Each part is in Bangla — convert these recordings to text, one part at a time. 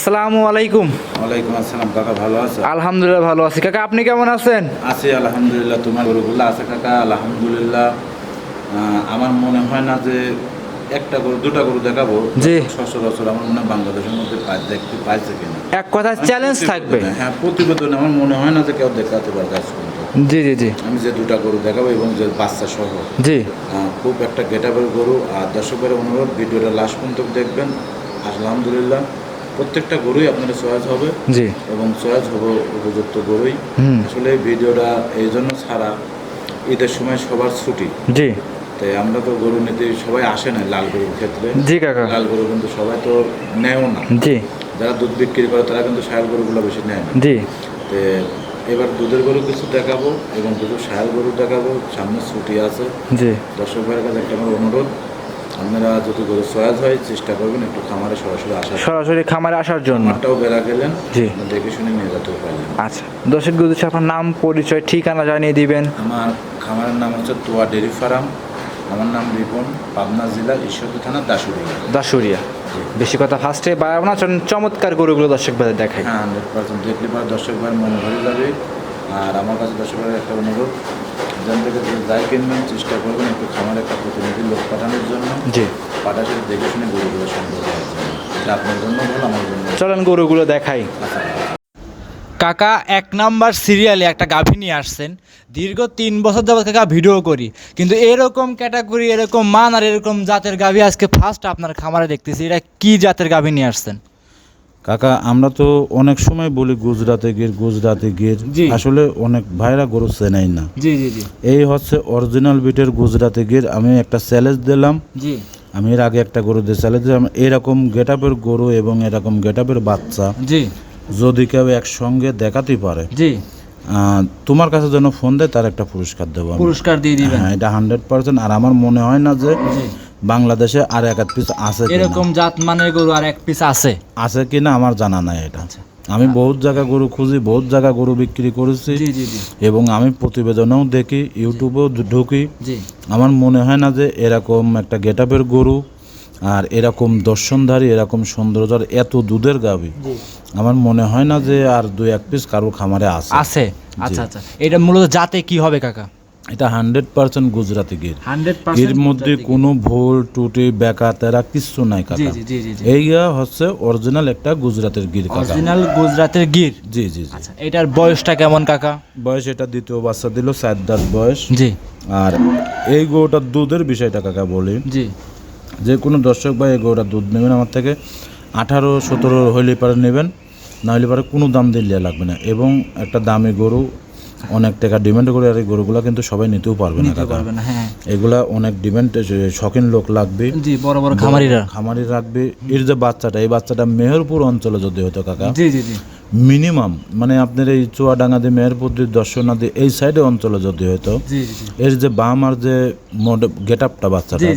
আসসালামু আলাইকুম। ওয়ালাইকুম আসসালাম কাকা ভালো আছো? আলহামদুলিল্লাহ ভালো আছি। কাকা আপনি কেমন আছেন? আছি আলহামদুলিল্লাহ তোমার গরুগুলো আছে কাকা? আলহামদুলিল্লাহ। আমার মনে হয় না যে একটা গরু দুটা গরু দেখাবো। জি। সচরাচর আমার মনে হয় বাংলাদেশের মধ্যে পাই- দেখতে পাইছে কিনা। এক কথা চ্যালেঞ্জ থাকবে। হ্যাঁ প্রতিবেদনে আমার মনে হয় না যে কেউ দেখাতে পারবে আজ। জি জি জি। আমি যে দুটা গরু দেখাবো এবং যে বাচ্চা সহ। জি। খুব একটা গেটাবের গরু। আর দর্শকের অনুরোধ ভিডিওটা লাস্ট পর্যন্ত দেখবেন। আলহামদুলিল্লাহ। প্রত্যেকটা গরুই আপনার চয়েস হবে জি। এবং চয়েস হবে উপযুক্ত গরুই। আসলে ভিডিওটা এই জন্য ছাড়া ঈদের সময় সবার ছুটি। জি। তাই আমরা তো গরু নিতে সবাই আসে না লাল গরুর ক্ষেত্রে। জি কাকা। লাল গরু কিন্তু সবাই তো নেয়ও না। জি। যারা দুধ বিক্রি করে তারা কিন্তু সায়াল গরুগুলো বেশি নেয় না। জি। তো এবার দুধের গরু কিছু দেখাবো এবং কিছু সায়াল গরু দেখাবো। সামনে ছুটি আছে। জি। দর্শক ভাইয়ের কাছে একটা আমার অনুরোধ আপনারা যদি গরু চয়েস হয় চেষ্টা করবেন একটু খামারে সরাসরি আসার সরাসরি খামারে আসার জন্য। খামারটাও বেড়া গেলেন জি। দেখে শুনে নিয়ে যেতেও পারলেন। আচ্ছা দর্শক গুরুদেশ আপনার নাম পরিচয় ঠিকানা জানিয়ে দিবেন। আমার খামারের নাম হচ্ছে তোয়া ডেরি ফার্ম। আমার নাম রিপন পাবনা জেলা ঈশ্বরদী থানা দাসুরি দাসুরিয়া বেশি কথা ফার্স্টে না চলুন চমৎকার গরুগুলো দর্শক ভাই দেখাই। হ্যাঁ হান্ড্রেড পার্সেন্ট দেখলে পরে দর্শক ভাই মনে ভরে যাবে। আর আমার কাছে দর্শক ভাইয়ের একটা অনুরোধ থেকে যাই কিনবেন চেষ্টা করবেন একটু খামারে একটা প্রতিনিধি লোক পাঠানোর জন্য। জি। পাঠাশে দেখে শুনে গরুগুলো সংগ্রহ করার জন্য। এটা আপনার জন্য ভালো আমার জন্য। চলেন গরুগুলো দেখাই। কাকা এক নাম্বার সিরিয়ালে একটা গাভী নিয়ে আসছেন। দীর্ঘ তিন বছর যাবত কাকা ভিডিও করি কিন্তু এরকম ক্যাটাগরি এরকম মান আর এরকম জাতের গাভী আজকে ফার্স্ট আপনার খামারে দেখতেছি। এটা কি জাতের গাভী নিয়ে আসছেন? কাকা আমরা তো অনেক সময় বলি গুজরাতে গির গুজরাতে গির আসলে অনেক ভাইরা গরু চেনাই না। জি জি জি। এই হচ্ছে অরিজিনাল বিটের গুজরাতে গির আমি একটা চ্যালেঞ্জ দিলাম। জি। আমি এর আগে একটা গরু দিয়ে চ্যালেঞ্জ দিলাম। এরকম গেটাপের গরু এবং এরকম গেটাপের বাচ্চা জি। যদি কেউ একসঙ্গে দেখাতে পারে। জি। তোমার কাছে যেন ফোন দেয় তার একটা পুরস্কার দেবো আমি। পুরস্কার দিয়ে দিবেন। হ্যাঁ এটা হান্ড্রেড পার্সেন্ট আর আমার মনে হয় না যে বাংলাদেশে আর এক পিস আছে এরকম জাত মানের গরু আর এক পিস আছে? আছে কিনা আমার জানা নাই এটা। আমি বহুত জায়গা গরু খুঁজি বহুত জায়গা গরু বিক্রি করেছি। এবং আমি প্রতিবেদনেও দেখি ইউটিউবেও ঢুকি। আমার মনে হয় না যে এরকম একটা গেটআপের গরু আর এরকম দর্শনধারী এরকম সৌন্দর্যর এত দুধের গাবি আমার মনে হয় না যে আর দুই এক পিস কারও খামারে আছে। আছে। আচ্ছা আচ্ছা। এটা মূলত জাতে কি হবে কাকা? এটা হান্ড্রেড পার্সেন্ট গুজরাটি গির। এর মধ্যে কোনো ভুল টুটি বেকা তেরা কিচ্ছু নাই কাকা। এইটা হচ্ছে অরিজিনাল একটা গুজরাটের গির কাকা। অরিজিনাল গুজরাটের গির? জি জি জি। আচ্ছা এটার বয়সটা কেমন কাকা? বয়স এটা দ্বিতীয় বাচ্চা দিল চার দাঁত বয়স। জি। আর এই গরুটার দুধের বিষয়টা কাকা বলি। জি। যে কোনো দর্শক ভাই এই গরুটার দুধ নেবেন আমার থেকে। আঠারো সতেরো হইলে পারে নেবেন না হলে পারে কোনো দাম দিলে লাগবে না। এবং একটা দামি গরু অনেক টাকা ডিমান্ড করে আর এই গরুগুলো কিন্তু সবাই নিতেও পারবে না কাকা। হ্যাঁ। এগুলা অনেক ডিমান্ড শখিন লোক লাগবে। জি বড় বড় খামারিরা। খামারি রাখবে। এর যে বাচ্চাটা এই বাচ্চাটা মেহেরপুর অঞ্চলে যদি হতো কাকা। জি জি জি। মিনিমাম মানে আপনার এই চুয়াডাঙ্গা দিয়ে মেহেরপুর দিয়ে দর্শনাদি এই সাইডে অঞ্চলে যদি জি এর যে বাম আর যে গেট আপটা বাচ্চাটা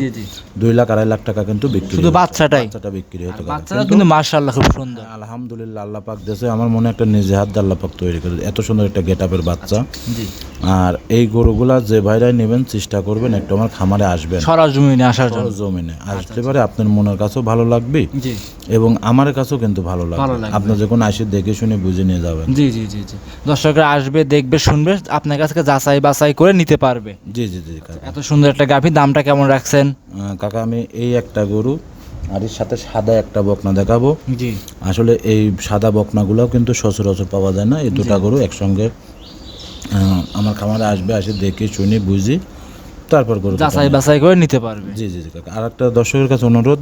দুই লাখ আড়াই লাখ টাকা কিন্তু বিক্রি শুধু বাচ্চাটাই? বাচ্চাটা বিক্রি হতো বাচ্চাটা কিন্তু মার্শাল্লাহ খুব সুন্দর। আলহামদুলিল্লাহ আল্লাহ পাক দেশে আমার মনে একটা নিজে হাত আল্লাহ পাক তৈরি করে এত সুন্দর একটা গেট আপের বাচ্চা। জি। আর এই গরুগুলা যে ভাইরাই নেবেন চেষ্টা করবেন একটু আমার খামারে আসবেন। সরজমিনে আসার জন্য। জমিনে আসতে পারে আপনার মনের কাছেও ভালো লাগবে। জি। এবং আমার কাছেও কিন্তু ভালো লাগবে। আপনি যখন আসে দেখে শুনে বুঝে নিয়ে যাবেন। জি জি জি জি। দর্শকরা আসবে দেখবে শুনবে আপনার কাছে যাচাই বাছাই করে নিতে পারবে। জি জি জি এত সুন্দর একটা গাভী দামটা কেমন রাখছেন? কাকা আমি এই একটা গরু আর এর সাথে সাদা একটা বকনা দেখাবো। জি। আসলে এই সাদা বকনাগুলোও কিন্তু সচরাচর পাওয়া যায় না এই দুটা গরু একসঙ্গে। আমার খামারে আসবে আসে দেখে শুনে বুঝি তারপর গরু যাচাই বাছাই করে নিতে পারবে। জি জি জি কাকা। আর একটা দর্শকের কাছে অনুরোধ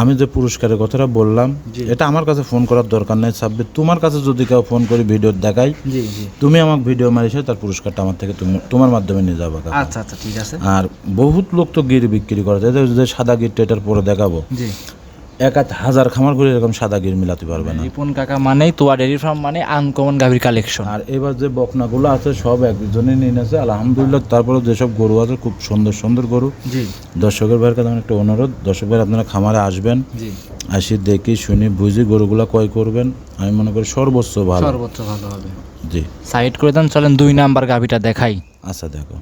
আমি যে পুরস্কারের কথাটা বললাম এটা আমার কাছে ফোন করার দরকার নেই সাব্বির। তোমার কাছে যদি কেউ ফোন করি ভিডিও দেখাই তুমি আমাকে ভিডিও মারিস তার পুরস্কারটা আমার থেকে তুমি তোমার মাধ্যমে নিয়ে যাব আচ্ছা আচ্ছা ঠিক আছে। আর বহুত লোক তো গির বিক্রি করে যায় যে সাদা গিরটা এটার পরে দেখাবো। জি এক আধ হাজার খামার করে এরকম সাদা গির মিলাতে পারবে না। রিপন কাকা মানেই তোয়া ডেরি ফার্ম মানে আনকমন গাভীর কালেকশন আর এবার যে বকনাগুলো আছে সব একজনই নিয়ে নেছে আলহামদুলিল্লাহ তারপরে যেসব গরু আছে খুব সুন্দর সুন্দর গরু। জি। দর্শকের ভাইয়ের কাছে একটা অনুরোধ। দর্শক ভাই আপনারা খামারে আসবেন জি। আসি দেখি শুনি বুঝি গরুগুলা ক্রয় করবেন। আমি মনে করি সর্বোচ্চ ভালো। সর্বোচ্চ ভালো হবে। জি। সাইড করে দেন চলেন দুই নাম্বার গাভীটা দেখাই। আচ্ছা দেখো।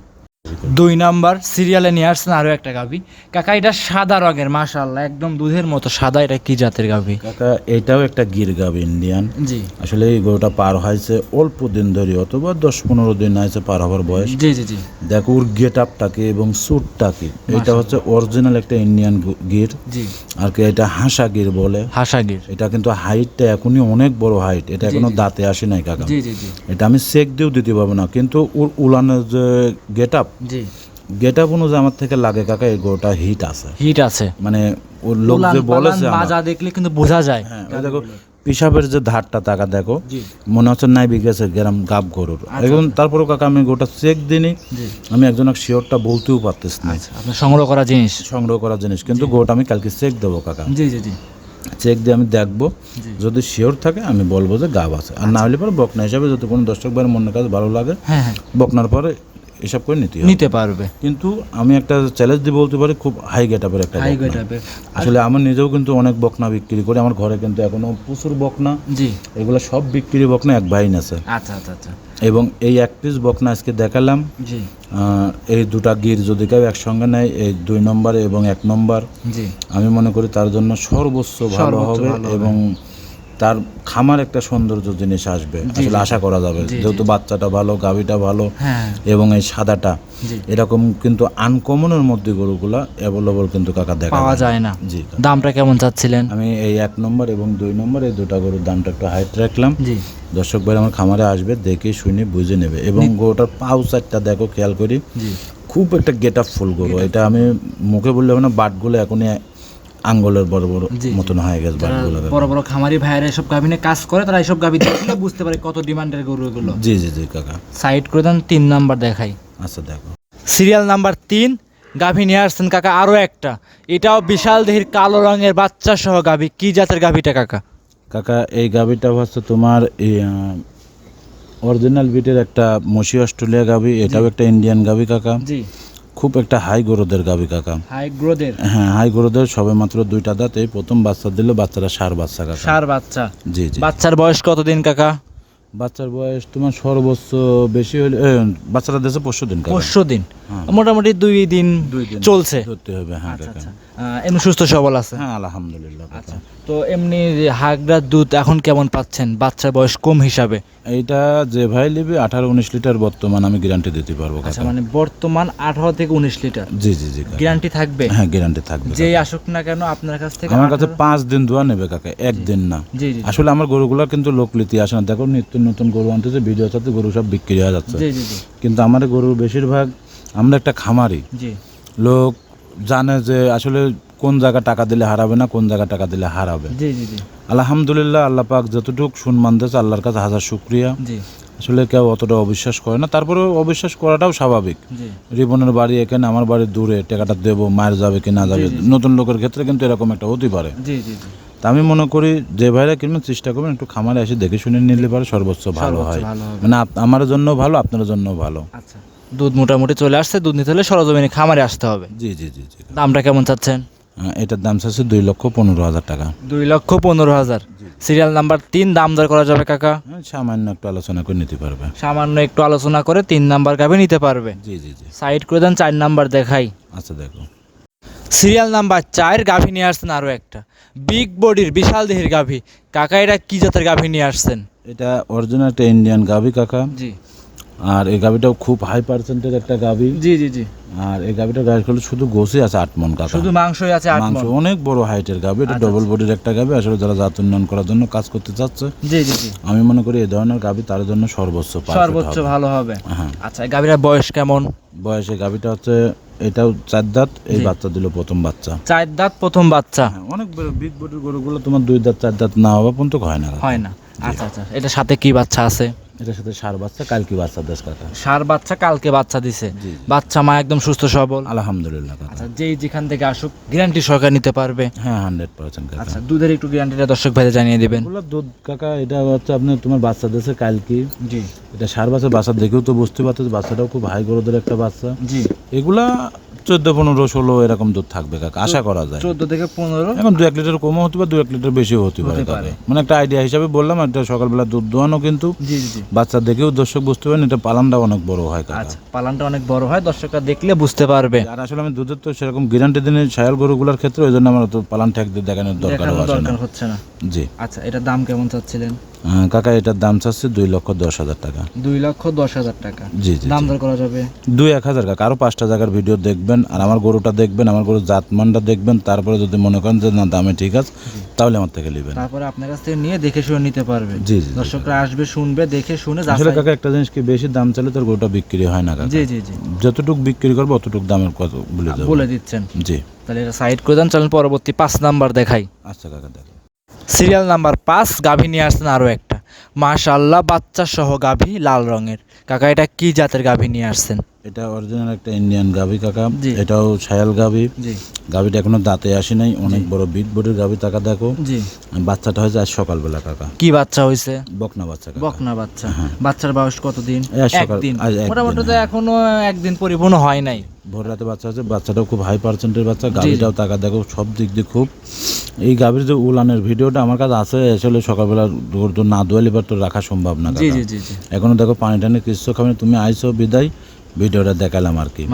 দুই নাম্বার সিরিয়ালে নিয়ে আসছেন আরও একটা গাভি কাকা এটা সাদা রঙের মাশাআল্লাহ একদম দুধের মতো সাদা এটা কি জাতের গাভি কাকা এটাও একটা গির গাবি ইন্ডিয়ান। জি। আসলে এই গরুটা পার হয়েছে অল্প দিন ধরে অথবা দশ পনেরো দিন হয়েছে পার হওয়ার বয়স। জি জি জি। দেখো ওর গেট আপটাকে এবং স্যুটটাকে এটা হচ্ছে অরিজিনাল একটা ইন্ডিয়ান গির। জি। আর কি এটা হাসা গির বলে। হাসা গির। এটা কিন্তু হাইটটা এখনই অনেক বড় হাইট এটা এখনও দাঁতে আসে নাই কাকা। জি জি জি। এটা আমি চেক দিয়েও দিতে পারব না কিন্তু ওর উলানের যে গেট আপ জি। গেট আপ অনুযায়ী আমার থেকে লাগে কাকা এই গরুটা হিট আছে। হিট আছে। মানে ওর লোক যে বলেছে মাজা দেখলে কিন্তু বোঝা যায়। হ্যাঁ দেখো পিসাবের যে ধারটা টাকা দেখো মনে হচ্ছে নাই বিঘেছে গ্রাম গাব গরুর। আচ্ছা, এখন তারপরেও কাকা আমি গোটা চেক দিনই আমি একজন শিওরটা বলতেও পারতেছি না সংগ্রহ করা জিনিস। সংগ্রহ করা জিনিস কিন্তু গোটা আমি কালকে চেক দেবো কাকা। জি জি জি। চেক দিয়ে আমি দেখব। যদি শিওর থাকে আমি বলব যে গাব আছে। আর না হলে পরে বকনা হিসাবে যদি কোনো দর্শক ভাইয়ের মনের কাছে ভালো লাগে হ্যাঁ হ্যাঁ। বকনার পরে এসব করে নিতে নিতে পারবে। কিন্তু আমি একটা চ্যালেঞ্জ দিয়ে বলতে পারি খুব হাই গেট আপের একটা হাই বকনা। টাইপের আসলে আমার নিজেও কিন্তু অনেক বকনা বিক্রি করি আমার ঘরে কিন্তু এখনও প্রচুর বকনা। জি। এগুলো সব বিক্রি বকনা এক ভাই আছে। আচ্ছা আচ্ছা আচ্ছা। এবং এই এক পিস বকনা আজকে দেখালাম। জি। এই দুটা গির যদি কেউ একসঙ্গে নেয় এই দুই নম্বর এবং এক নম্বর জি। আমি মনে করি তার জন্য সর্বোচ্চ ভালো হবে। এবং তার খামার একটা সৌন্দর্য জিনিস আসবে। আসলে আশা করা যাবে। যেহেতু বাচ্চাটা ভালো গাভিটা ভালো হ্যাঁ। এবং এই সাদাটা এরকম কিন্তু আনকমনের মধ্যে গরুগুলা অ্যাভেলেবল কিন্তু কাকা দেখা পাওয়া যায় যায় না। জি দামটা কেমন চাচ্ছিলেন? আমি এই এক নম্বর এবং দুই নম্বর এই দুটা গরুর দামটা একটু হাইট রাখলাম। জি। দর্শক ভাই আমার খামারে আসবে দেখে শুনে বুঝে নেবে এবং গরুটার পাউ চারটা দেখো খেয়াল করি। খুব একটা গেট আপ ফুল গরু এটা আমি মুখে বললে না বাটগুলো এখনই আঙ্গলের বড় বড়। মতন হয়ে গেছে বড় বড় খামারি ভাইয়েরা এসব গাভিনে কাজ করে তারা এসব গাভি দেখলে বুঝতে পারে কত ডিমান্ডের গরু এগুলো জি জি জি কাকা। সাইড করে দেন তিন নাম্বার দেখাই। আচ্ছা দেখো। সিরিয়াল নাম্বার তিন গাভী নিয়ে আসছেন কাকা আরও একটা। এটাও বিশাল দেহির কালো রঙের বাচ্চা সহ গাভী। কি জাতের গাভীটা কাকা? কাকা এই গাভিটা হচ্ছে তোমার অরিজিনাল বিটের একটা মসি অস্ট্রেলিয়া গাভি এটাও একটা ইন্ডিয়ান গাভি কাকা। জি। খুব একটা হাই গ্রোদের গাবি কাকা। হাই গ্রোদের? হ্যাঁ হাই গ্রোদের সবে মাত্র দুইটা দাঁত এই প্রথম বাচ্চা দিলে বাচ্চারা সার বাচ্চা কাকা। সার বাচ্চা? জি জি। বাচ্চার বয়স কতদিন কাকা? বাচ্চার বয়স তোমার সর্বোচ্চ বেশি হলে বাচ্চারা দেশে পরশু দিন কাকা। পরশু দিন হ্যাঁ। মোটামুটি দুই দিন দুই দিন। চলছে? ধরতে হবে হ্যাঁ কাকা। আচ্ছা। এমনি সুস্থ সবল আছে? হ্যাঁ আলহামদুলিল্লাহ। আচ্ছা তো এমনি হাগড়ার দুধ এখন কেমন পাচ্ছেন? বাচ্চার বয়স কম হিসাবে? এইটা যে ভাই নিবে আঠারো উনিশ লিটার বর্তমান আমি গ্যারান্টি দিতে পারব আচ্ছা মানে বর্তমান আঠারো থেকে উনিশ লিটার? জি জি জি গ্যারান্টি থাকবে? হ্যাঁ গ্যারান্টি থাকবে যেই আসুক না কেন আপনার কাছ থেকে আমার কাছে পাঁচ দিন দোয়া নেবে কাকা একদিন না। জি জি আসলে আমার গরুগুলো কিন্তু লোকলিতি আসে না। দেখো নিত্য নতুন গরু আনতেছে ভিডিও সাথে গরু সব বিক্রি হয়ে যাচ্ছে। জি জি জি। কিন্তু আমার গরুর বেশিরভাগ আমরা একটা খামারি। জি। লোক জানে যে আসলে কোন জায়গা টাকা দিলে হারাবে না কোন জায়গা টাকা দিলে হারাবে। জি জি জি। আলহামদুলিল্লাহ আল্লাহ পাক যতটুকু সম্মান দিয়েছে আল্লাহর কাছে হাজার শুক্রিয়া। জি। আসলে কেউ অতটা অবিশ্বাস করে না। তারপরে অবিশ্বাস করাটাও স্বাভাবিক। রিবনের বাড়ি এখানে আমার বাড়ি দূরে টাকাটা দেবো মায়ের যাবে কি না যাবে। নতুন লোকের ক্ষেত্রে কিন্তু এরকম একটা হতে পারে। তা আমি মনে করি যে ভাইরা কিনবেন চেষ্টা করবেন একটু খামারে এসে দেখে শুনে নিলে পারে সর্বোচ্চ ভালো হয়। মানে আমার জন্য ভালো আপনার জন্য ভালো। আচ্ছা। দুধ মোটামুটি চলে আসছে দুধ নিতে হলে সরজমিনে খামারে আসতে হবে। জি জি জি জি। দামটা কেমন চাচ্ছেন? হ্যাঁ, এটার দাম চাচ্ছে দুই লক্ষ পনেরো হাজার টাকা। দুই লক্ষ পনেরো হাজার। সিরিয়াল নাম্বার তিন দাম দর করা যাবে কাকা? হ্যাঁ, সামান্য একটু আলোচনা করে নিতে পারবে। সামান্য একটু আলোচনা করে তিন নাম্বার গাভি নিতে পারবে। জি জি জি। সাইড করে দেন চার নাম্বার দেখাই। আচ্ছা দেখো। সিরিয়াল নাম্বার চার গাভী নিয়ে আসছেন আরও একটা। বিগ বডির বিশাল দেহের গাভী। কাকা এটা কি জাতের গাভী নিয়ে আসছেন? এটা অরিজিনাল একটা ইন্ডিয়ান গাভি কাকা। জি। আর এই গাভিটাও খুব হাই পার্সেন্টের একটা গাভি জি জি জি। আর এই গাভিটা গাছ করলে শুধু গোসে আছে আট মন কাকা শুধু মাংসই আছে আট মাংস অনেক বড় হাইটের গাভি এটা আচ্ছা, ডবল বডির একটা গাভি আসলে যারা জাত উন্নয়ন করার জন্য কাজ করতে চাচ্ছে জি জি জি। আমি মনে করি এই ধরনের গাভি তার জন্য সর্বোচ্চ সর্বোচ্চ ভালো হবে। হ্যাঁ। আচ্ছা এই গাভীটার বয়স কেমন? বয়সে গাভিটা হচ্ছে এটাও চার দাঁত এই বাচ্চা দিল প্রথম বাচ্চা। চার দাঁত প্রথম বাচ্চা। হ্যাঁ অনেক বিগ বডির গরুগুলো তোমার দুই দাঁত চার দাঁত না হওয়া পর্যন্ত হয় না। হয় না। আচ্ছা আচ্ছা এটা সাথে কি বাচ্চা আছে? এটার সাথে সার বাচ্চা কালকি বাচ্চা দেশ কাকা। সার বাচ্চা কালকে বাচ্চা দিছে। বাচ্চা মা একদম সুস্থ সবল। আলহামদুলিল্লাহ আচ্ছা যেই যেখান থেকে আসুক গ্যারান্টি সরকার নিতে পারবে। হ্যাঁ হান্ড্রেড পার্সেন্ট আচ্ছা দুধের একটু গ্যারান্টিটা দর্শক ভাইদের জানিয়ে দিবেন। দুধ কাকা এটা হচ্ছে আপনি তোমার বাচ্চা দেশে কালকি। জি। এটা সার বাচ্চা বাচ্চা দেখেও তো বুঝতে পারছ বাচ্চাটাও খুব হাই গরুদের একটা বাচ্চা। জি। এগুলা চোদ্দ পনেরো ষোলো এরকম দুধ থাকবে কাকা আশা করা যায়। চোদ্দ থেকে পনেরো? এখন দু এক লিটার কমও হতে পারে দু এক লিটার বেশিও হতে পারে মানে একটা আইডিয়া হিসাবে বললাম একটা সকালবেলা দুধ দোয়ানো কিন্তু জি জি। বাচ্চা দেখেও দর্শক বুঝতে পারেন এটা পালানটা অনেক বড় হয় আচ্ছা পালানটা অনেক বড় হয় দর্শকরা দেখলে বুঝতে পারবে। আর আসলে আমি দুধের তো সেরকম গ্যারান্টি দিনে সায়াল গরুগুলোর ক্ষেত্রে ওই জন্য আমার তো পালান ঠেক দিয়ে দেখানোর দরকার দেখানোর দরকার হচ্ছে না। জি। আচ্ছা এটার দাম কেমন চাচ্ছিলেন? কাকা এটার দাম চাচ্ছে দুই লক্ষ দশ হাজার টাকা। দুই লক্ষ দশ হাজার টাকা। জি জি দাম দর করা যাবে? দুই এক হাজার কাকা আরও পাঁচটা জায়গার ভিডিও দেখবেন আর আমার গরুটা দেখবেন আমার গরুর জাতমানটা দেখবেন তারপরে যদি মনে করেন যে না দামে ঠিক আছে তাহলে আমার থেকে নেবেন। তারপরে আপনার কাছ থেকে নিয়ে দেখে শুনে নিতে পারবে। জি জি। দর্শকরা আসবে শুনবে দেখে শুনে আসলে কাকা একটা জিনিস কি বেশি দাম চাইলে তোর গরুটা বিক্রি হয় না কাকা। জি জি জি। যতটুকু বিক্রি করব অতটুকু দামের কত বলে দেবো। বলে দিচ্ছেন। জি। তাহলে এটা সাইড করে দেন চলেন পরবর্তী পাঁচ নাম্বার দেখাই। আচ্ছা কাকা দেখো। সিরিয়াল নাম্বার পাঁচ, গাভী নিয়ে আসছেন আরও একটা। মাশাল্লাহ বাচ্চা সহ গাভী লাল রঙের। কাকা, এটা কী জাতের গাভী নিয়ে আসছেন? এটা অরিজিনাল একটা ইন্ডিয়ান গাভি কাকা। এটাও ছায়াল গাভি। গাভিটা এখনও দাঁতে আসে নাই অনেক বড় বিট বডির গাভি টাকা দেখো। বাচ্চাটা হয়েছে আজ সকালবেলা কাকা। কি বাচ্চা হয়েছে? বকনা বাচ্চা বকনা বাচ্চা। বাচ্চার বয়স কতদিন? একদিন। মোটামুটি তো এখনও একদিন পরিপূর্ণ হয় নাই। ভোর রাতে বাচ্চা আছে বাচ্চাটাও খুব হাই পার্সেন্টের বাচ্চা গাভিটাও তাকা দেখো সব দিক দিয়ে খুব। এই গাভির যে উলানের ভিডিওটা আমার কাছে আছে আসলে সকালবেলা না দোয়ালি তো রাখা সম্ভব না কাকা। এখনও দেখো পানি টানি কিছু খাবে তুমি আইসো বিদায়। ভিডিওটা দেখালাম আর কি।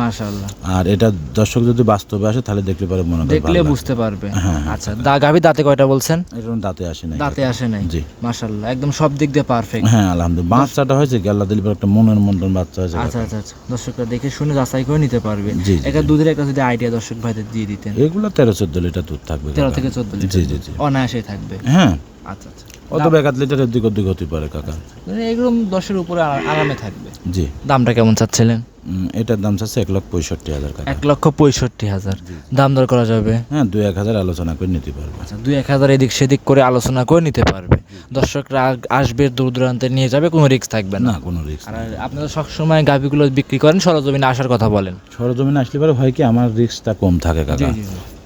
আর এটা দর্শক যদি বাস্তবে আসে তাহলে দেখতে পারে মনে দেখলে বুঝতে পারবে। হ্যাঁ, আচ্ছা দা গাভী দাঁতে কয়টা বলছেন। এটা দাঁতে আসে নাই। দাঁতে আসে নাই। জি। মাশাল্লাহ একদম সব দিক দিয়ে পারফেক্ট হ্যাঁ আলহামদুলিল্লাহ। বাচ্চাটা হয়েছে কি? আল্লাহ দিলিবার একটা মনের মন্ডন বাচ্চা হয়েছে আচ্ছা আচ্ছা আচ্ছা। দর্শকরা দেখে শুনে যাচাই করে নিতে পারবে। এটা দুধের একটা যদি আইডিয়া দর্শক ভাইদের দিয়ে দিতেন। এগুলো তেরো চোদ্দ লিটার দুধ থাকবে। তেরো থেকে চোদ্দ লিটার জি জি জি। অনায়াসে থাকবে। হ্যাঁ। আচ্ছা আচ্ছা। এক আধ লিটারের দিক ওদিক হতে পারে কাকা। এগুলো দশের উপরে আরামে থাকবে। জি। দামটা কেমন চাচ্ছিলেন? এটার দাম চাচ্ছে এক লক্ষ পঁয়ষট্টি হাজার এক লক্ষ পঁয়ষট্টি হাজার। দাম দর করা যাবে? হ্যাঁ দুই এক হাজার আলোচনা করে নিতে পারবে। আচ্ছা দুই এক হাজার এদিক সেদিক করে আলোচনা করে নিতে পারবে। দর্শকরা আসবে দূর দূরান্তে নিয়ে যাবে কোনো রিস্ক থাকবে না। কোনো রিস্ক আর আপনারা সবসময় গাভিগুলো বিক্রি করেন সরজমিনে আসার কথা বলেন। সরজমিনে আসলে পারে হয় কি আমার রিস্কটা কম থাকে কাকা।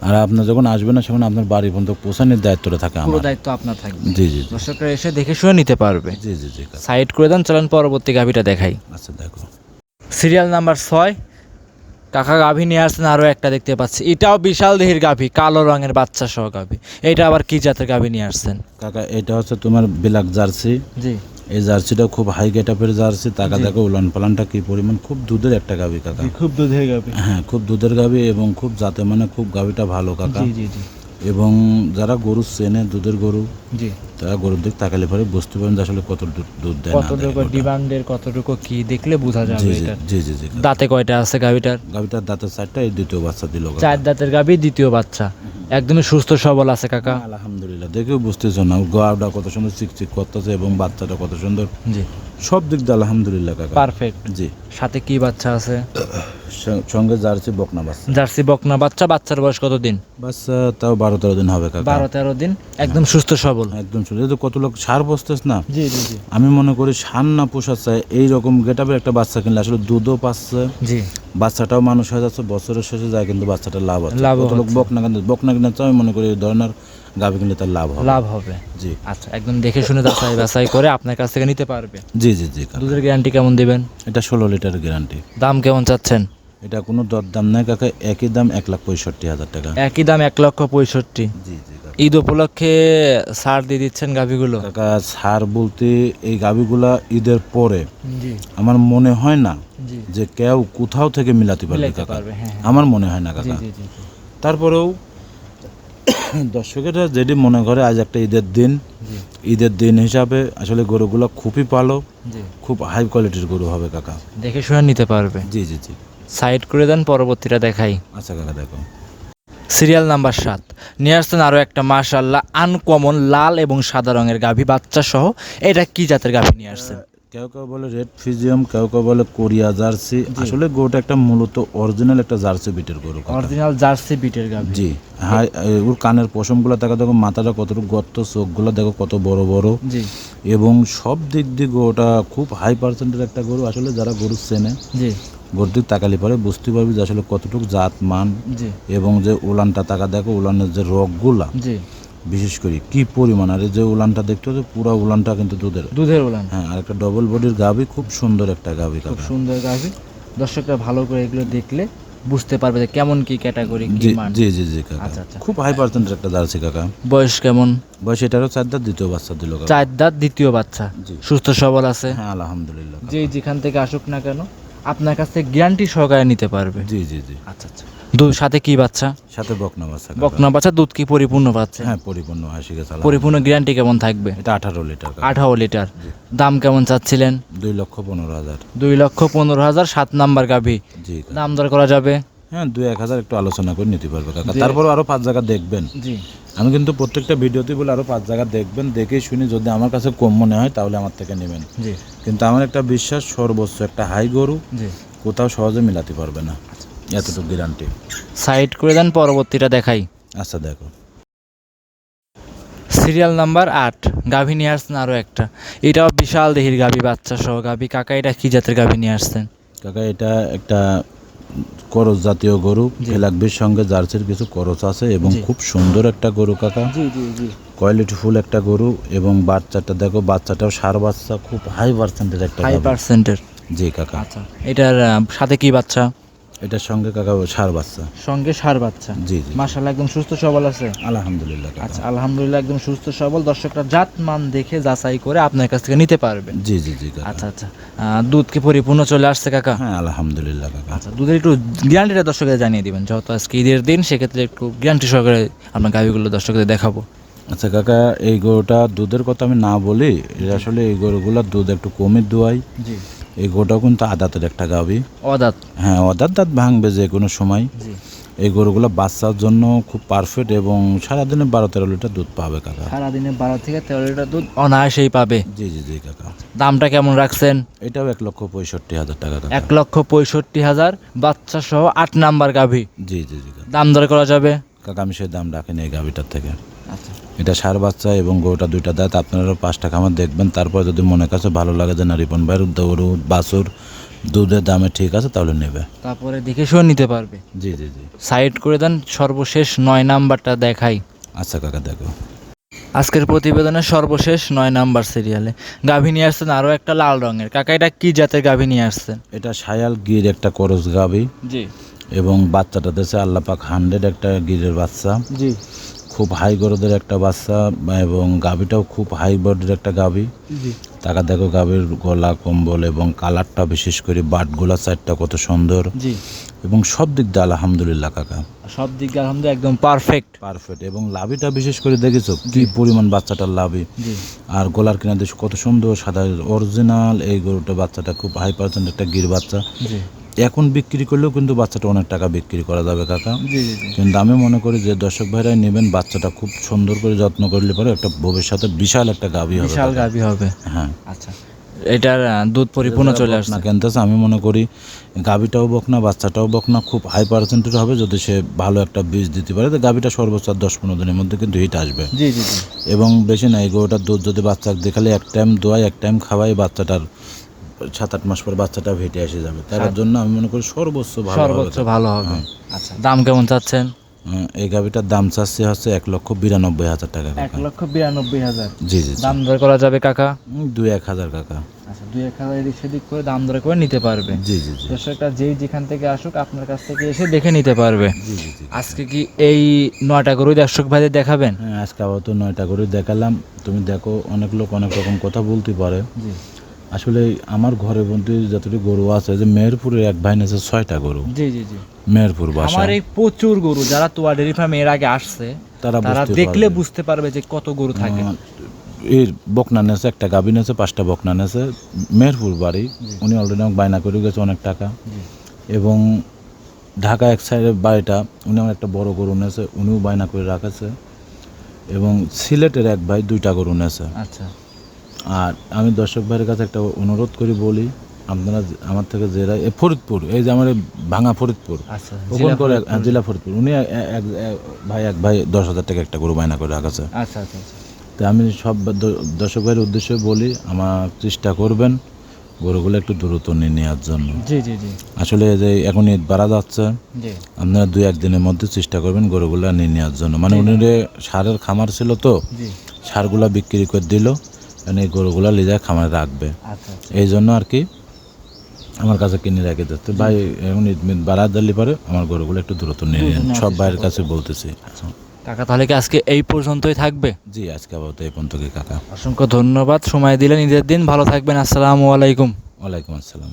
আর আপনার যখন আসবে না সেখানে আপনার বাড়ি পর্যন্ত পৌঁছানোর দায়িত্বটা থাকে পুরো আমার। দায়িত্ব আপনার থাকবে। জি জি জি। দর্শকরা এসে দেখে শুনে নিতে পারবে। জি জি জি সাইড করে দেন চলেন পরবর্তী গাভিটা দেখাই। আচ্ছা দেখো। সিরিয়াল নাম্বার ছয়। কাকা গাভী নিয়ে আসছেন আরও একটা দেখতে পাচ্ছি। এটাও বিশাল দেহির গাভী কালো রঙের বাচ্চা সহ গাভী। এটা আবার কি জাতের গাভী নিয়ে আসছেন? কাকা এটা হচ্ছে তোমার ব্ল্যাক জার্সি। জি। এই জার্সিটা খুব হাই গেটআপের জার্সি। টাকা দেখো উলান পালানটা কি পরিমাণ? খুব দুধের একটা গাভি কাকা। খুব দুধের গাভী। হ্যাঁ খুব দুধের গাভি এবং খুব জাতে মানে খুব গাভিটা ভালো কাকা। জি জি জি। এবং যারা গরু চেনে দুধের গরু জি। তারা গরুর দিক তাকালে পরে বুঝতে পারেন যে আসলে কত দুধ দেয় কতটুকু ডিমান্ডের কতটুকু কি দেখলে বোঝা যাবে জি এটা? জি জি জি দাঁতে কয়টা আছে গাভীটার? গাভিটার দাঁতের চারটা এই দ্বিতীয় বাচ্চা দিল চার দাঁতের গাভী দ্বিতীয় বাচ্চা। একদমই সুস্থ সবল আছে কাকা। আলহামদুলিল্লাহ। বুঝতেছো না গাওটা কত সুন্দর চিকচিক করতেছে এবং বাচ্চাটা কত সুন্দর। জি। সব দিক দিয়ে আলহামদুলিল্লাহ কাকা। পারফেক্ট। জি। সাথে কি বাচ্চা আছে? সঙ্গে জার্সি বকনা বাচ্চা। জার্সি বকনা বাচ্চা বাচ্চার বয়স কত দিন বাচ্চা তাও বারো তেরো দিন হবে কাকা। বারো তেরো দিন। একদম সুস্থ সবল। একদম শুধু এই তো কত লোক সার বসতেছ না? জি জি জি। আমি মনে করি সার না পোষাচ্ছে এই রকম গেটাপের একটা বাচ্চা কিনলে আসলে দুধও পাচ্ছে। জি। বাচ্চাটাও মানুষ হয়ে যাচ্ছে বছরের শেষে যায় কিন্তু বাচ্চাটা লাভ আছে লাভ কত লোক বকনা কিনতে বকনা কিনে আমি মনে করি এই ধরনের গাভি কিনলে তার লাভ হবে। লাভ হবে। জি। আচ্ছা একদম দেখে শুনে যাচাই বাছাই করে আপনার কাছ থেকে নিতে পারবে। জি জি জি। দুধের গ্যারান্টি কেমন দিবেন? এটা ষোলো লিটার গ্যারান্টি দাম কেমন চাচ্ছেন? এটা কোনো দর দাম নাই কাকা একই দাম এক লাখ পঁয়ষট্টি হাজার টাকা। একই দাম এক লক্ষ পঁয়ষট্টি। জি জি কাকা। ঈদ উপলক্ষে ছাড় দিয়ে দিচ্ছেন গাভিগুলো? কাকা সার বলতে এই গাভিগুলা ঈদের পরে। জি। আমার মনে হয় না জি। যে কেউ কোথাও থেকে মিলাতে পারবে মিলাইতে কাকা। পারবে হ্যাঁ হ্যাঁ। আমার মনে হয় না জি কাকা। জি জি জি। তারপরেও দর্শকেরা যেটি মনে করে আজ একটা ঈদের দিন। জি। ঈদের দিন হিসাবে আসলে গরুগুলো খুবই ভালো জি। খুব হাই কোয়ালিটির গরু হবে কাকা। দেখে শুনে নিতে পারবে। জি জি জি। সাইড করে দেন পরবর্তীটা দেখাই। আচ্ছা কাকা দেখো। সিরিয়াল নাম্বার সাত। নিয়ে আসছেন আরও একটা মাশাল্লাহ আনকমন লাল এবং সাদা রঙের গাভী বাচ্চা সহ। এটা কি জাতের গাভী নিয়ে আসছেন? কেউ কেউ বলে রেড ফিজিয়াম কেউ কেউ বলে কোরিয়া জার্সি আসলে গরুটা একটা মূলত অরিজিনাল একটা জার্সি বিটের গরু। অরিজিনাল জার্সি বিটের গাভী। জি। হাই ওর কানের পশমগুলো দেখা দেখো মাথাটা কতটুকু গর্ত চোখগুলো দেখো কত বড় বড়। জি। এবং সব দিক দিয়ে গরুটা খুব হাই পার্সেন্টের একটা গরু আসলে যারা গরু চেনে। জি। দিক তাকালি পরে বুঝতে পারবি যে আসলে কতটুকু জাত মান এবং যে উলানটা তাকা দেখো উলানের যে রগগুলা বিশেষ করে কি পরিমাণ আর এই যে উলানটা দেখতে হচ্ছে পুরো উলানটা কিন্তু দুধের। দুধের উলান। হ্যাঁ আর একটা ডবল বডির গাভি খুব সুন্দর একটা গাভি খুব সুন্দর গাভী। দর্শকরা ভালো করে এগুলো দেখলে বুঝতে পারবে যে কেমন কি ক্যাটাগরি কি জি মান। জি জি জি কাকা। আচ্ছা, আচ্ছা। খুব হাই পার্সেন্টের একটা জার্সি কাকা। বয়স কেমন? বয়স এটারও চার দাঁত দ্বিতীয় বাচ্চা দিল কাকা। চার দাঁত দ্বিতীয় বাচ্চা। সুস্থ সবল আছে। হ্যাঁ আলহামদুলিল্লাহ। যেই যেখান থেকে আসুক না কেন আপনার কাছ থেকে গ্যারান্টি সহকারে নিতে পারবে। জি জি জি। আচ্ছা আচ্ছা। দুধ সাথে কি বাচ্চা? সাথে বকনা বাচ্চা। বকনা বাচ্চা দুধ কি পরিপূর্ণ পাচ্ছে হ্যাঁ পরিপূর্ণ হাসি গেছে পরিপূর্ণ গ্যারান্টি কেমন থাকবে? এটা আঠারো লিটার আঠারো লিটার। দাম কেমন চাচ্ছিলেন? দুই লক্ষ পনেরো হাজার। দুই লক্ষ পনেরো হাজার সাত নাম্বার গাভি। জি দাম দর করা যাবে? হ্যাঁ দুই এক হাজার একটু আলোচনা করে নিতে পারবে কাকা। তারপর আরও পাঁচ জায়গা দেখবেন। জি। আমি কিন্তু প্রত্যেকটা ভিডিওতে বলে আরও পাঁচ জায়গা দেখবেন দেখে শুনে যদি আমার কাছে কম মনে হয় তাহলে আমার থেকে নেবেন। জি। কিন্তু আমার একটা বিশ্বাস সর্বোচ্চ একটা হাই গরু জি। কোথাও সহজে মিলাতে পারবে না। এতটুকু গ্যারান্টি সাইড করে দেন পরবর্তীটা দেখাই। আচ্ছা দেখো। সিরিয়াল নাম্বার আট গাভী নিয়ে আসছেন আরও একটা। এটাও বিশাল দেহির গাভী বাচ্চা সহ গাভী। কাকা এটা কি জাতের গাভী নিয়ে আসছেন? কাকা এটা একটা করস জাতীয় গরু ফেলাকবির সঙ্গে জার্সির কিছু করস আছে এবং খুব সুন্দর একটা গরু কাকা। জি জি জি। কোয়ালিটি ফুল একটা গরু এবং বাচ্চাটা দেখো বাচ্চাটাও সার বাচ্চা খুব হাই পার্সেন্টের একটা হাই পার্সেন্টেজ পার্সেন্টের জি কাকা। আচ্ছা এটার সাথে কি বাচ্চা? এটার সঙ্গে কাকা সার বাচ্চা। সঙ্গে সার বাচ্চা। জি জি। মাশাল্লাহ একদম সুস্থ সবল আছে। আলহামদুলিল্লাহ আচ্ছা আলহামদুলিল্লাহ একদম সুস্থ সবল। দর্শকরা জাত মান দেখে যাচাই করে আপনার কাছ থেকে নিতে পারবে জি জি জি আচ্ছা আচ্ছা। দুধ কি পরিপূর্ণ চলে আসছে কাকা? হ্যাঁ আলহামদুলিল্লাহ কাকা। আচ্ছা দুধের একটু গ্যারান্টিটা দর্শকদের জানিয়ে দিবেন। যেহেতু আজকে ঈদের দিন সেক্ষেত্রে একটু গ্যারান্টি সহকারে আপনার গাভিগুলো দর্শকদের দেখাবো। আচ্ছা কাকা এই গরুটা দুধের কথা আমি না বলি আসলে এই গরুগুলোর দুধ একটু কমই দোয়াই। জি। এই গরুটাও কিন্তু আদাতের একটা গাভি অদাত? হ্যাঁ অদাত দাঁত ভাঙবে যে কোনো সময়। এই গরুগুলো বাচ্চার জন্য খুব পারফেক্ট এবং সারাদিনে বারো তেরো লিটার দুধ পাবে কাকা। সারাদিনে বারো থেকে তেরো লিটার দুধ অনায়াসেই পাবে। জি জি জি কাকা। দামটা কেমন রাখছেন? এটাও এক লক্ষ পঁয়ষট্টি হাজার টাকা এক লক্ষ পঁয়ষট্টি হাজার বাচ্চা সহ আট নাম্বার গাভী। জি জি জি দাম দর করা যাবে? কাকা আমি সেই দাম রাখিনি এই গাভিটার থেকে। আচ্ছা। এটা সার বাচ্চা এবং গরুটা দুইটা দাঁত আপনারা পাঁচটা খামার দেখবেন। তারপর যদি মনে কাছে ভালো লাগে যে না রিপন ভাইয়ের গরু বাছুর দুধের দামে ঠিক আছে তাহলে নেবে। তারপরে দেখে শুনে নিতে পারবে। জি জি জি। সাইড করে দেন সর্বশেষ নয় নাম্বারটা দেখাই। আচ্ছা কাকা দেখো। আজকের প্রতিবেদনের সর্বশেষ নয় নাম্বার সিরিয়ালে। গাভী নিয়ে আসছেন আরও একটা লাল রঙের। কাকা এটা কি জাতের গাভী নিয়ে আসছেন? এটা সায়াল গির একটা করস গাভী জি। এবং বাচ্চাটা দেশে আল্লাপাক হান্ড্রেড একটা গিরের বাচ্চা। জি। খুব হাই গরদের একটা বাচ্চা এবং গাভিটাও খুব হাই বডির একটা গাভি। টাকা দেখো গাভীর গলা কম্বল এবং কালারটা বিশেষ করে বাটগুলা সাইডটা কত সুন্দর। এবং সব দিক দিয়ে আলহামদুলিল্লাহ কাকা। সব দিক দিয়ে আলহামদুলিল্লাহ একদম পারফেক্ট পারফেক্ট এবং লাভিটা বিশেষ করে দেখেছ কি পরিমাণ বাচ্চাটার লাভি। আর গলার কিনা দেশ কত সুন্দর সাদা অরিজিনাল এই গরুটা বাচ্চাটা খুব হাই পার্সেন্ট একটা গির বাচ্চা। এখন বিক্রি করলেও কিন্তু বাচ্চাটা অনেক টাকা বিক্রি করা যাবে কাকা। জি জি জি। কিন্তু আমি মনে করি যে দর্শক ভাইরাই নেবেন বাচ্চাটা খুব সুন্দর করে যত্ন করলে পরে একটা ভবিষ্যতে বিশাল একটা গাভী হবে বিশাল। গাভী হবে। হ্যাঁ। আচ্ছা। এটার দুধ পরিপূর্ণ চলে আসছে। না কিনতেছে আমি মনে করি গাভীটাও বকনা বাচ্চাটাও বকনা খুব হাই পার্সেন্টের হবে যদি সে ভালো একটা বীজ দিতে পারে তো গাভীটা সর্বোচ্চ দশ পনেরো দিনের মধ্যে কিন্তু হিট আসবে। জি জি এবং বেশি না এই গরুটার দুধ যদি বাচ্চা দেখালে এক টাইম দোয়াই এক টাইম খাওয়াই বাচ্চাটার সাত আট মাস পর বাচ্চাটা ভেটে এসে যাবে। তার জন্য আমি মনে করি সর্বোচ্চ ভালো সর্বোচ্চ ভালো হবে। আচ্ছা দাম কেমন চাচ্ছেন? হ্যাঁ, এই গাভীটার দাম চাচ্ছে হচ্ছে এক লক্ষ বিরানব্বই হাজার টাকা এক লক্ষ বিরানব্বই হাজার? জি জি। দাম দর করা যাবে কাকা? দুই এক হাজার কাকা। আচ্ছা দুই এক হাজার এদিক সেদিক করে দাম দর করে নিতে পারবে। জি জি জি। দর্শকরা যেই যেখান থেকে আসুক আপনার কাছ থেকে এসে দেখে নিতে পারবে। জি জি জি। আজকে কি এই নয়টা গরুই দর্শক ভাইদের দেখাবেন? হ্যাঁ আজকে আবার তো নয়টা করে দেখালাম। তুমি দেখো অনেক লোক অনেক রকম কথা বলতে পারে। জি। আসলে আমার ঘরে বন্ধু যতটুকু গরু আছে যে মেহেরপুরের এক ভাই নেছে ছয়টা গরু। জি জি জি। মেহেরপুর বাসা। আমার এই প্রচুর গরু যারা তোয়া ডেরি ফার্মে এর আগে আসছে তারা তারা দেখলে বুঝতে পারবে যে কত গরু থাকে। এর বকনা নেছে একটা গাভী নেছে পাঁচটা বকনা নেছে। মেহেরপুর বাড়ি উনি অলরেডি আমাকে বায়না করে গেছে অনেক টাকা। এবং ঢাকা এক সাইডের বাড়িটা উনি আমার একটা বড় গরু নেছে উনিও বায়না করে রাখেছে। এবং সিলেটের এক ভাই দুইটা গরু নেছে। আচ্ছা। আর আমি দর্শক ভাইয়ের কাছে একটা অনুরোধ করি বলি আপনারা আমার থেকে জেলা ফরিদপুর এই যে আমার ভাঙা ফরিদপুর আচ্ছা ওখান করে জেলা ফরিদপুর। উনি এক- ভাই এক ভাই দশ হাজার টাকা একটা গরু বায়না করে রাখাছে। আচ্ছা আচ্ছা আচ্ছা। তো আমি সব দর্শক ভাইয়ের উদ্দেশ্যে বলি আমার চেষ্টা করবেন গরুগুলো একটু দ্রুত নিয়ে নেওয়ার জন্য। জি জি জি। আসলে এই যে এখন ঈদ বাড়া যাচ্ছে আপনারা দুই একদিনের মধ্যে চেষ্টা করবেন গরুগুলো নিয়ে নেওয়ার জন্য। মানে উনি সারের খামার ছিল তো সারগুলা বিক্রি করে দিল কারণ এই গরুগুলা লিজা খামারে রাখবে। আচ্ছা এই জন্য আর কি আমার কাছে কিনে রেখে দিচ্ছে। ভাই এমন বাড়া দিলে পরে আমার গরুগুলো একটু দূরত্ব নিয়ে নিন। সব ভাইয়ের কাছে বলতেছি। কাকা তাহলে কি আজকে এই পর্যন্তই থাকবে? জি আজকে আপাতত এই পর্যন্ত কাকা। অসংখ্য ধন্যবাদ। সময় দিলেন ঈদের দিন। ভালো থাকবেন। আসসালামু আলাইকুম। ওয়ালাইকুম আসসালাম।